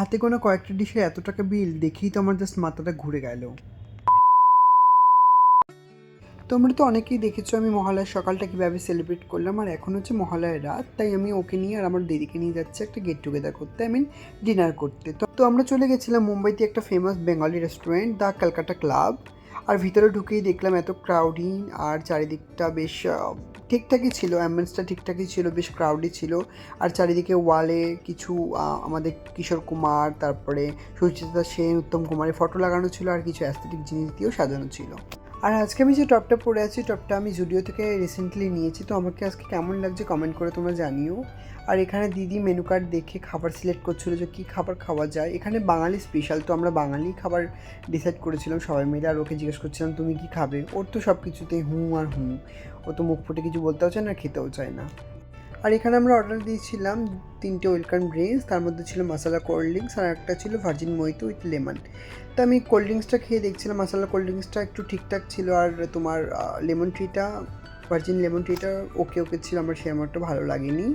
হাতে কোনো কয়েকটা ডিশে এত টাকা বিল দেখেই তো আমার জাস্ট মাথাটা ঘুরে গেল। তোমরা তো অনেকেই দেখেছ আমি মহালয়ার সকালটা কীভাবে সেলিব্রেট করলাম, আর এখন হচ্ছে মহালয়ার রাত, তাই আমি ওকে নিয়ে আর আমার দিদিকে নিয়ে যাচ্ছি একটা গেট টুগেদার করতে আই মিন ডিনার করতে। তো আমরা চলে গেছিলাম মুম্বাইতে একটা famous Bengali restaurant the Calcutta club আর ভিতরে ঢুকেই দেখলাম এত ক্রাউডিং আর চারিদিকটা বেশ ঠিকঠাকই ছিল অ্যাম্বুলেন্সটা ঠিকঠাকই ছিল, বেশ ক্রাউডই ছিল। আর চারিদিকে ওয়ালে কিছু আমাদের কিশোর কুমার, তারপরে সুচিতা সেন, উত্তম কুমারের ফটো লাগানো ছিল, আর কিছু অ্যাস্থেটিক জিনিস দিয়েও সাজানো ছিল। আর আজকে আমি যে টপটা পরে আছি, টপটা আমি জুডিও থেকে রিসেন্টলি নিয়েছি। তো আমাকে আজকে কেমন লাগছে কমেন্ট করে তোমরা জানিও। আর এখানে দিদি মেনু কার্ড দেখে খাবার সিলেক্ট করছিল যে কী খাবার খাওয়া যায়। এখানে বাঙালি স্পেশাল তো আমরা বাঙালি খাবার ডিসাইড করেছিলাম সবাই মিলে। আর ওকে জিজ্ঞেস করছিলাম, তুমি কি খাবে? ওর তো সব কিছুতেই হুঁ আর হুঁ। ও তো মুখ ফুটে কিছু বলতেও চায় না খেতেও চায় না। আর এখানে আমরা অর্ডার দিয়েছিলাম তিনটে ওয়েলকাম ড্রিঙ্কস তার মধ্যে ছিল মশালা কোল্ড ড্রিঙ্কস আর একটা ছিল ভার্জিন মহিত উইথ লেমন তো আমি কোল্ড ড্রিঙ্কসটা খেয়ে দেখছিলাম মশালা কোল্ড ড্রিঙ্কসটা একটু ঠিকঠাক ছিল আর তোমার লেমন ট্রিটা ভার্জিন লেমন ট্রিটা ওকে ওকে ছিল, আমার সেরকম একটা ভালো লাগেনি।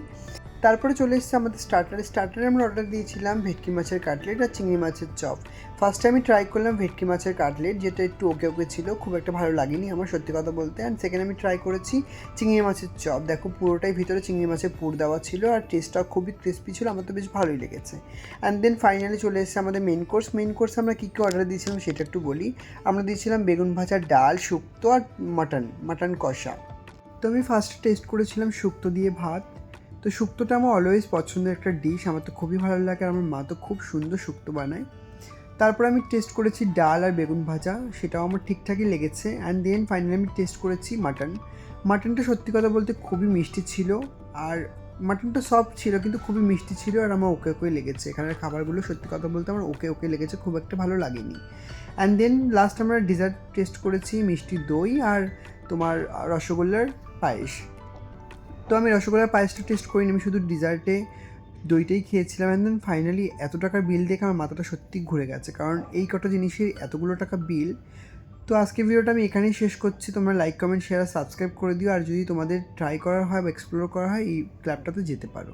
তারপরে চলে এসেছে আমাদের স্টার্টারে স্টার্টারে আমরা অর্ডার দিয়েছিলাম ভেটকি মাছের কাটলেট আর চিংড়ি মাছের চপ। ফার্স্টে আমি ট্রাই করলাম ভেটকি মাছের কাটলেট যেটা একটু ওকে ওকে ছিল, খুব একটা ভালো লাগেনি আমার সত্যি কথা বলতে। অ্যান্ড সেকেন্ড আমি ট্রাই করেছি চিংড়ি মাছের চপ। দেখো পুরোটাই ভিতরে চিংড়ি মাছের পুর দেওয়া ছিল আর টেস্টটা খুবই ক্রিস্পি ছিল, আমার তো বেশ ভালোই লেগেছে। অ্যান্ড দেন ফাইনালি চলে এসেছে আমাদের মেন কোর্স মেন কোর্স আমরা কী কী অর্ডার দিয়েছিলাম সেটা একটু বলি। আমরা দিয়েছিলাম বেগুন ভাজা, ডাল, শুক্তো আর মাটন মাটন কষা। তো আমি ফার্স্ট টেস্ট করেছিলাম শুক্তো দিয়ে ভাত। তো শুক্তোটা আমার অলওয়েজ পছন্দের একটা ডিশ আমার তো খুবই ভালো লাগে আর আমার মা তো খুব সুন্দর শুক্তো বানায়। তারপর আমি টেস্ট করেছি ডাল আর বেগুন ভাজা, সেটাও আমার ঠিকঠাকই লেগেছে। অ্যান্ড দেন ফাইনালি আমি টেস্ট করেছি মাটন মাটনটা সত্যি কথা বলতে খুবই মিষ্টি ছিল আর মাটনটা সফট ছিল কিন্তু খুবই মিষ্টি ছিল আর আমার ওকে ওকে লেগেছে। এখানের খাবারগুলো সত্যি কথা বলতে আমার ওকে ওকে লেগেছে, খুব একটা ভালো লাগেনি। অ্যান্ড দেন লাস্ট আমরা ডিজার্ট টেস্ট করেছি মিষ্টি দই আর তোমার রসগোল্লার পায়েস। তো আমি রসগোল্লার পায়েসটা টেস্ট করিনি, আমি শুধু ডিজার্টে দইটাই খেয়েছিলাম অ্যান্ড দেন ফাইনালি এত টাকার বিল দেখে আমার মাথাটা সত্যি ঘুরে গেছে। কারণ এই কটা জিনিসের এতগুলো টাকা বিল তো আজকে ভিডিওটা আমি এখানেই শেষ করছি। তোমরা লাইক কমেন্ট শেয়ার সাবস্ক্রাইব করে দিও। আর যদি তোমাদের ট্রাই করা হয় বা এক্সপ্লোর করা হয়, এই ক্লাবটাতে যেতে পারো।